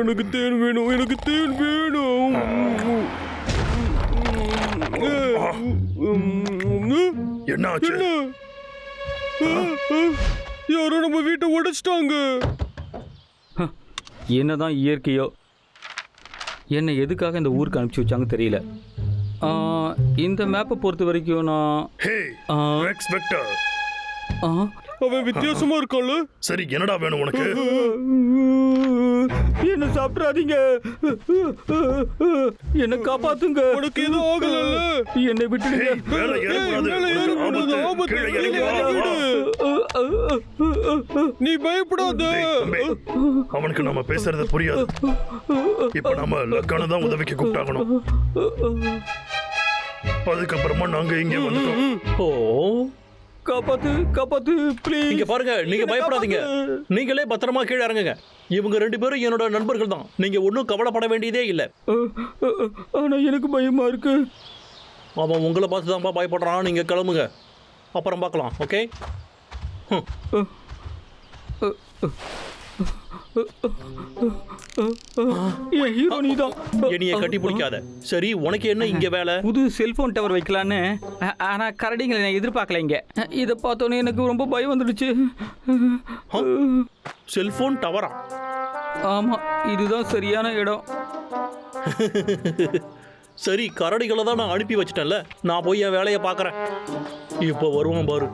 எனக்கு தேன் வேணும் எனக்கு தேன் வேணும். என்னாச்சு? என்ன? யாரோ நம்ம வீட்டை உடைச்சிட்டாங்க. என்னதான் இயற்கையோ என்னை எதுக்காக இந்த ஊருக்கு அனுப்பிச்சி வச்சாங்க தெரியல. இந்த மேப்பை பொறுத்த வரைக்கும் நான் அவன் வித்தியாசமா இருக்கான்ல சரி என்னடா வேணும் உனக்கு? என்ன சாப்பிட்றாதீங்க என்ன காப்பாத்துங்க. உனக்கு எதுவும் ஆகலல்ல என்னை விட்டுடுங்க. நீ பயப்படாத. அவனுக்கு நம்ம பேசுறது புரியாது. இப்ப நம்ம லக்கான தான் உதவிக்கு கூப்பிட்டாகணும். அதுக்கப்புறமா நாங்க இங்க வந்துட்டோம். ஓ. காப்பாத்து காப்பாத்து ப்ளீஸ் இங்க பாருங்க நீங்க பயப்படாதீங்க. நீங்களே பத்திரமா கீழே இறங்குங்க. இவங்க ரெண்டு பேரும் என்னோட நண்பர்கள் தான். நீங்க ஒன்றும் கவலைப்பட வேண்டியதே இல்லை. ஆனா எனக்கு பயமா இருக்கு. அவன் உங்களை பார்த்து தான்ப்பா பயப்படுறான். நீங்க கிளம்புங்க. அப்புறம் பார்க்கலாம் ஓகே என் ஹீரோ நீதான். என்னைய கட்டி பிடிக்காத. சரி உனக்கு என்ன இங்க வேலை? புது செல்போன் டவர் வைக்கலான்னு. ஆனா கரடிங்களை நான் எதிர்பார்க்கல இங்க. இதை பார்த்தோன்னே எனக்கு ரொம்ப பயம் வந்துடுச்சு. செல்போன் டவரா ஆமா இதுதான் சரியான இடம். சரி கரடிகளை தான் நான் அனுப்பி வச்சிட்டேன்ல. நான் போய் என் வேலையை பார்க்கறேன். இப்போ வருவான் பாரு.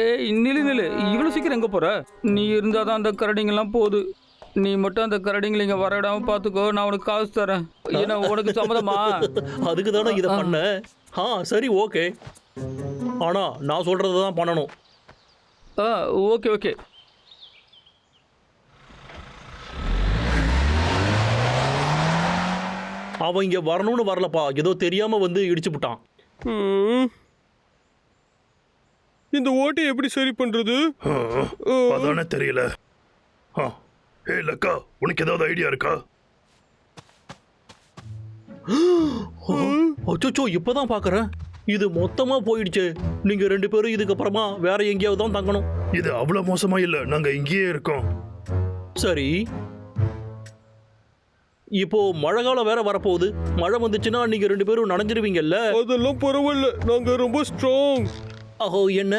ஏய் நில்லு நில்லு. இவ்வளோ சீக்கிரம் எங்கே போற? நீ இருந்தால் தான் அந்த கரடிங்கெல்லாம் போகுது. நீ மட்டும் அந்த கரடிங்களை இங்கே வர விடாம பார்த்துக்கோ நான் உனக்கு காசு தரேன். ஏன்னா உனக்கு சம்மதமா? அதுக்கு தானே இதை பண்ண. ஆ சரி ஓகே. ஆனா நான் சொல்றதை தான் பண்ணணும். ஆ ஓகே ஓகே. அவன் இங்க வரணும்னு வரலப்பா. ஏதோ தெரியாம வந்து இடிச்சு விட்டான் ம். இந்த ஓட்டை எப்படி சரி பண்றது? அதானே தெரியல. ஹே லக்கா உனக்கு ஏதாவது ஐடியா இருக்கா? அச்சோ இப்பதான் பாக்குறேன். இது மொத்தமா போயிடுச்சு. நீங்க ரெண்டு பேரும் இதுக்கப்புறமா வேற எங்கேயாவது தான் தங்கணும். இது அவ்வளவு மோசமா இல்ல. நாங்க இங்கேயே இருக்கோம். சரி. இப்போ மழை காலம் வேற வரப்போகுது. மழை வந்துச்சுன்னா நீங்க ரெண்டு பேரும் நனைஞ்சிருவீங்கல்ல? அதெல்லாம் பரவாயில்ல. நாங்க ரொம்ப ஸ்ட்ராங் ஓ என்ன?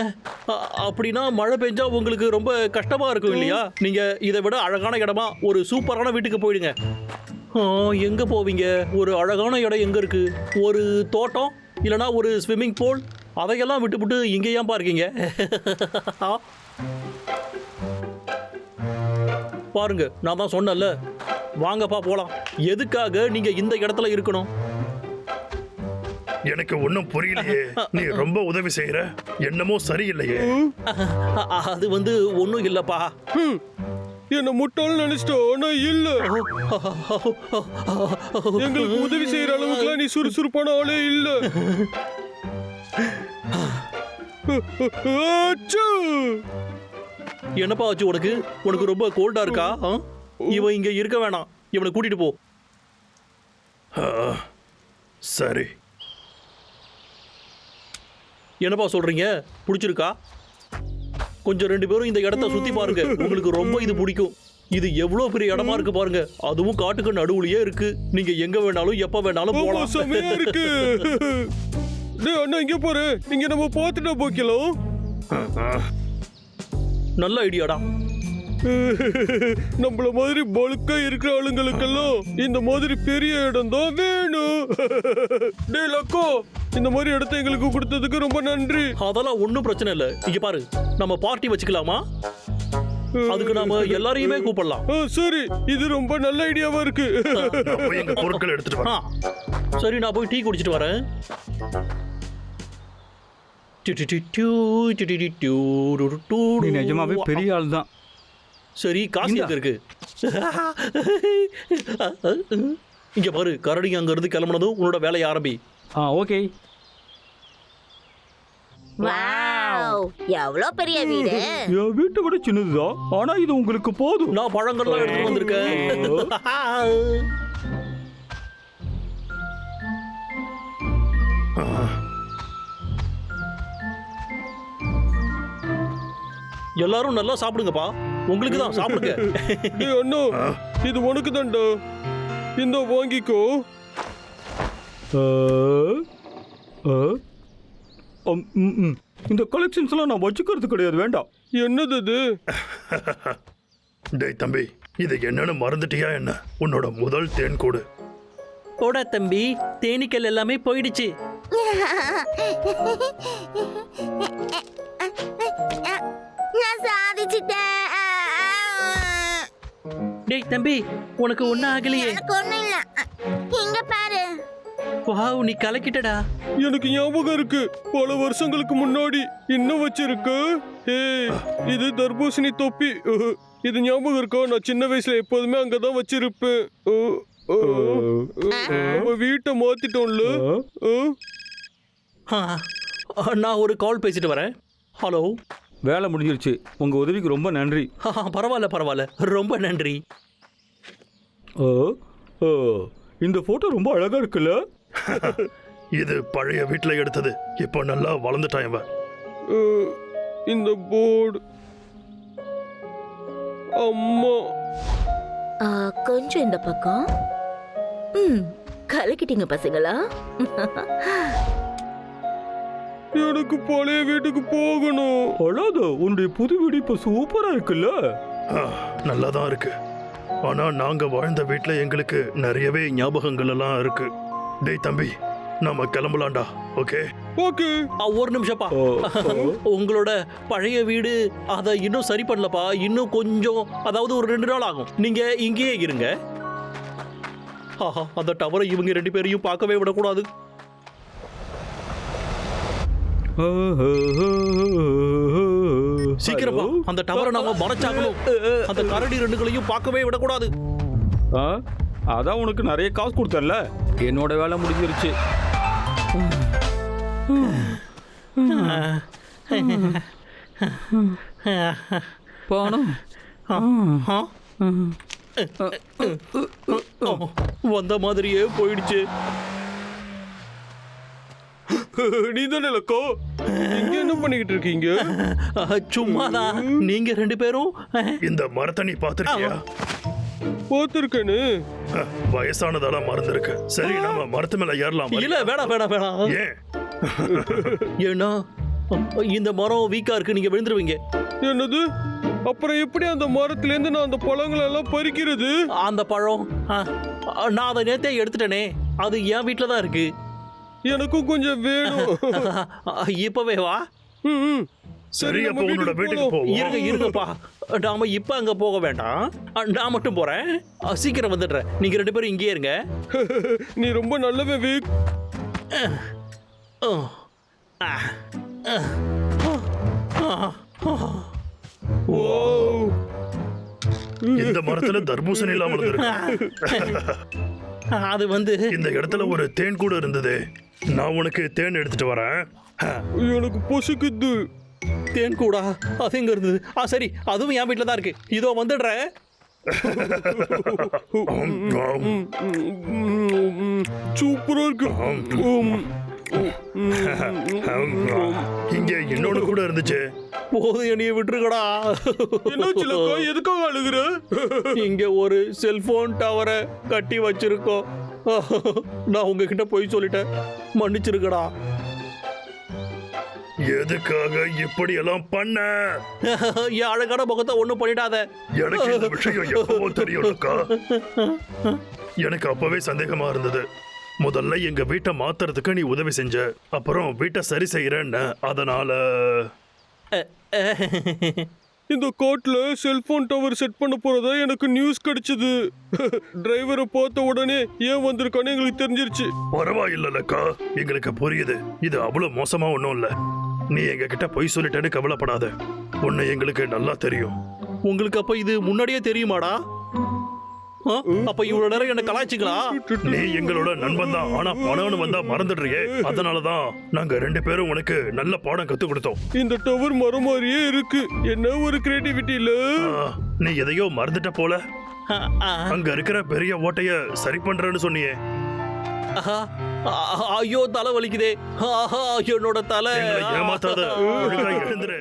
அப்படின்னா மழை பெஞ்சா உங்களுக்கு ரொம்ப கஷ்டமா இருக்கும் இல்லையா? நீங்க இதை விட அழகான இடமா ஒரு சூப்பரான வீட்டுக்கு போயிடுங்க. எங்க போவீங்க? ஒரு அழகான இடம் எங்க இருக்கு? ஒரு தோட்டம் இல்லனா ஒரு ஸ்விம்மிங் பூல் அதையெல்லாம் விட்டுவிட்டு இங்க ஏன்பா இருக்கீங்க ஆ? பாருங்க நான் தான் சொன்னேன்ல. வாங்கப்பா போலாம். எதுக்காக நீங்க இந்த இடத்துல இருக்கணும்? எனக்கு ஒன்றும் புரியலையே. நீ ரொம்ப உதவி செய்யற. என்னமோ சரியில்லையே. அது வந்து ஒன்றும் இல்லப்பா. என்ன முட்டாள் நினைச்சிட்டோம் ஆனா இல்ல. எங்களுக்கு உதவி செய்யற அளவுக்குலாம் நீ சுறுசுறுப்பான ஆளே இல்ல! என்னப்பா ஆச்சு உனக்கு? உனக்கு ரொம்ப கோல்டா இருக்கா? ஆ? இவன் இங்க இருக்க வேணாம். இவனை கூட்டிட்டு போ. சரி. என்னப்பா சொல்றீங்க? பிடிச்சிருக்கா? கொஞ்சம் ரெண்டு பேரும் இந்த இடத்த சுத்தி பாருங்க. உங்களுக்கு ரொம்ப இது பிடிக்கும். இது எவ்வளவு பெரிய இடமா இருக்கு பாருங்க. அதுவும் காட்டுக்கு நடுவுலயே இருக்கு. நீங்க எங்க வேணாலும் எப்ப வேணாலும் போலாம். செமையா இருக்கு. டேய் அண்ணா இங்க பாரு. இங்க நம்ம பார்த்துட்டா ஆ. நல்ல ஐடியாடா. நம்மள மாதிரி பல்கா இருக்கிற ஆளுங்களுக்கெல்லாம் இந்த மாதிரி பெரிய இடம் தான் வேணும். டேய் லக்கோ இந்த மாதிரி இடத்த எங்களுக்கு கொடுத்ததுக்கு ரொம்ப நன்றி அதெல்லாம் ஒன்றும் பிரச்சனை இல்லை இங்க பாரு நம்ம பார்ட்டி வச்சுக்கலாமா அதுக்கு நாம எல்லாரையுமே கூப்பிடலாம் ஆ, சரி இது ரொம்ப நல்ல ஐடியாவா இருக்கு போய் எங்க பொருட்களை எடுத்துட்டு ஆ வரேன் சரி நான் போய் டீ குடிச்சிட்டு வரேன் டு டு டு டு, டு டு டு டு, டு டு டு. நீ நிஜமாவே பெரிய ஆள் தான் சரி காசு இந்தா. எங்க இருக்கு இங்க பாரு கரடி அங்க இருந்து கிளம்புனதும் உன்னோட வேலையை ஆரம்பி ஆ ஓகே வாவ் எவ்வளோ பெரிய வீடு? என் வீட்டை விட சின்னதுதான் ஆனா இது உங்களுக்கு போதும். நான் பழங்கள்லாம் எடுத்துட்டு வந்திருக்கேன். எல்லாரும் நல்லா சாப்பிடுங்கப்பா. உங்களுக்கு தான் சாப்பிடுங்க. அண்ணா இது உனக்கு தான்டா. இந்த வாங்கிக்கோ. ஆ, ஆ. இந்த கலெக்ஷன்ஸ்லாம் நான் வச்சுக்கிறது கிடையாது வேண்டாம். என்னது இது? டேய் தம்பி இது என்னன்னு மறந்துட்டியா என்ன? உன்னோட முதல் தேன் கூடு. போடா தம்பி தேனீக்கள் எல்லாமே போயிடுச்சு. நான் சாதிச்சிட்டேன். டேய் தம்பி உனக்கு ஒன்றும் ஆகலையே. எனக்கு வாவ் நீ கலக்கிட்டடா. எனக்கு ஞாபகம் இருக்கு. பல வருஷங்களுக்கு முன்னாடி இன்னும் வச்சிருக்கு? ஏய் இது தர்பூசணி தொப்பி. இது ஞாபகம் இருக்கா? நான் சின்ன வயசுல எப்போதுமே அங்கதான் வச்சிருப்பேன். வீட்டை மாத்திட்டோம்ல. நான் ஒரு கால் பேசிட்டு வரேன். ஹலோ வேலை முடிஞ்சிருச்சு. உங்கள் உதவிக்கு ரொம்ப நன்றி. பரவாயில்ல பரவாயில்ல. ரொம்ப நன்றி. ஆ, ஆ, இந்த ஃபோட்டோ ரொம்ப அழகாக இருக்குல்ல? இது பழைய வீட்ல எடுத்தது. இப்போ நல்லா வளர்ந்துட்டான் இவன். இந்த போர்டு. அம்மா. ஆ, கொஞ்சம் இந்த பக்கம். ம் கலக்கிட்டீங்க பசங்களா? எனக்கு பழைய வீட்டுக்கு போகணும். அழாத உன்னுடைய புது வீடு இப்போ சூப்பராக இருக்குல்ல? நல்லா தான் இருக்கு. ஆனா நாங்க வாழ்ந்த வீட்ல எங்களுக்கு நிறையவே ஞாபகங்கள் எல்லாம் இருக்கு. டேய் தம்பி நாம கிளம்பலாம்டா ஓகே? ஓகே. ஆ, ஒரு ஆ. உங்களோட பழைய வீடு அதை இன்னும் சரி பண்ணலப்பா. இன்னும் கொஞ்சம் அதாவது ஒரு ரெண்டு நாள் ஆகும். நீங்க இங்கேயே இருங்க. ஆஹா அந்த டவரை இவங்க ரெண்டு பேரையும் பார்க்கவே விடக்கூடாது. சீக்கிரமா? அந்த டவரை நாம மறைச்சாகணும். அந்த கரடி ரெண்டுகளையும் பார்க்கவே விடக்கூடாது. ஆ? அதான் உனக்கு நிறைய காசு கொடுத்தேன்ல? என்னோட வேலை முடிஞ்சிருச்சு? ஓ, வந்த மாதிரியே போயிடுச்சு. நீ தானே லக்கோ? இங்க என்ன பண்ணிக்கிட்டு இருக்கீங்க? சும்மாதான். நீங்க ரெண்டு பேரும் இந்த மரத்தை நீ பாத்திருக்கியா பார்த்துருக்கேன்னு வயசானதால மறந்துருக்கு. சரி நாம மரத்து மேல ஏறலாம். இல்ல வேணாம் வேணாம் வேணாம். ஏன்? ஏன்னா இந்த மரம் வீக்கா இருக்கு நீங்க விழுந்துருவீங்க. என்னது? அப்புறம் எப்படி அந்த மரத்துல இருந்து நான் அந்த பழங்களை எல்லாம் பறிக்கிறது? அந்த பழம் நான் அதை நேத்தே எடுத்துட்டேனே. அது என் வீட்டில் தான் இருக்கு. எனக்கும் கொஞ்சம் வேணும். இப்பவே வா. ம், ம். சரி அப்போ உன்னோட வீட்டுக்கு. போவோம். இருங்க இருங்கப்பா. நாம இப்ப அங்க போக வேண்டாம். நான் மட்டும் போறேன். சீக்கிரம் வந்துடுறேன். நீங்க ரெண்டு பேரும் இங்கேயே இருங்க. நீ ரொம்ப நல்லவன் வீக். வாவ். இந்த மரத்துல தர்பூசணி எல்லாம் வளர்ந்துருக்கு அது வந்து இந்த இடத்துல ஒரு தேன் கூட இருந்தது. நான் உனக்கு தேன் எடுத்துட்டு வரேன். எனக்கு பொசுக்குது. தேன் கூடா அது எங்க இருந்தது ஆ சரி அதுவும் என் வீட்டில் தான் இருக்கு. இதோ வந்துடுறேன். சூப்பரா இருக்கு. இங்க இன்னொன்னு கூட இருந்துச்சு. போதும் என்னைய விட்டுருக்கடா லக்கா எதுக்காக அழுகுற? இங்க ஒரு செல்போன் டவரை கட்டி வச்சிருக்கோம். நான் உங்ககிட்ட போய் சொல்லிட்டேன். மன்னிச்சிருக்கடா எதுக்காக இப்படி எல்லாம் பண்ண? என் அழகான முகத்தை ஒண்ணும் பண்ணிடாத. எனக்கு இந்த விஷயம் எப்பவோ தெரியும் அக்கா. எனக்கு அப்பவே சந்தேகமா இருந்தது. முதல்ல எங்க வீட்டை மாத்துறதுக்கு நீ உதவி செஞ்ச அப்புறம் வீட்டை சரி செய்யறேன்னு அதனால இந்த காட்டுல செல்போன் டவர் செட் பண்ண போறதா எனக்கு நியூஸ் கிடைச்சது. டிரைவரை பார்த்த உடனே ஏன் வந்திருக்கான்னு எங்களுக்கு தெரிஞ்சிருச்சு. பரவாயில்லக்கா எங்களுக்கு புரியுது. இது அவ்வளவு மோசமா ஒண்ணும் இல்ல. நீ எங்க கிட்ட பொய் சொல்லிட்டேன்னு கவலைப்படாத. உன்னை எங்களுக்கு நல்லா தெரியும். உங்களுக்கு அப்ப இது முன்னாடியே தெரியுமாடா? ஆ? அப்ப இவ்வளவு நேரம் என்ன கலாய்ச்சிங்களா? நீ எங்களோட நண்பன் தான். ஆனா பணம்னு வந்தா மறந்துடுறியே. அதனாலதான் நாங்க ரெண்டு பேரும் உனக்கு நல்ல பாடம் கத்து கொடுத்தோம். இந்த டவர் மரம் மாதிரியே இருக்கு. என்ன ஒரு கிரியேட்டிவிட்டி இல்ல ஆ, நீ எதையோ மறந்துட்ட போல. ஆ, ஆ, அங்க இருக்கிற பெரிய ஓட்டைய சரி பண்றேன்னு சொன்னியே. ஐயோ தலை வலிக்குதே. என்னோட தலை. ஏமாத்தாத எழுந்துரு.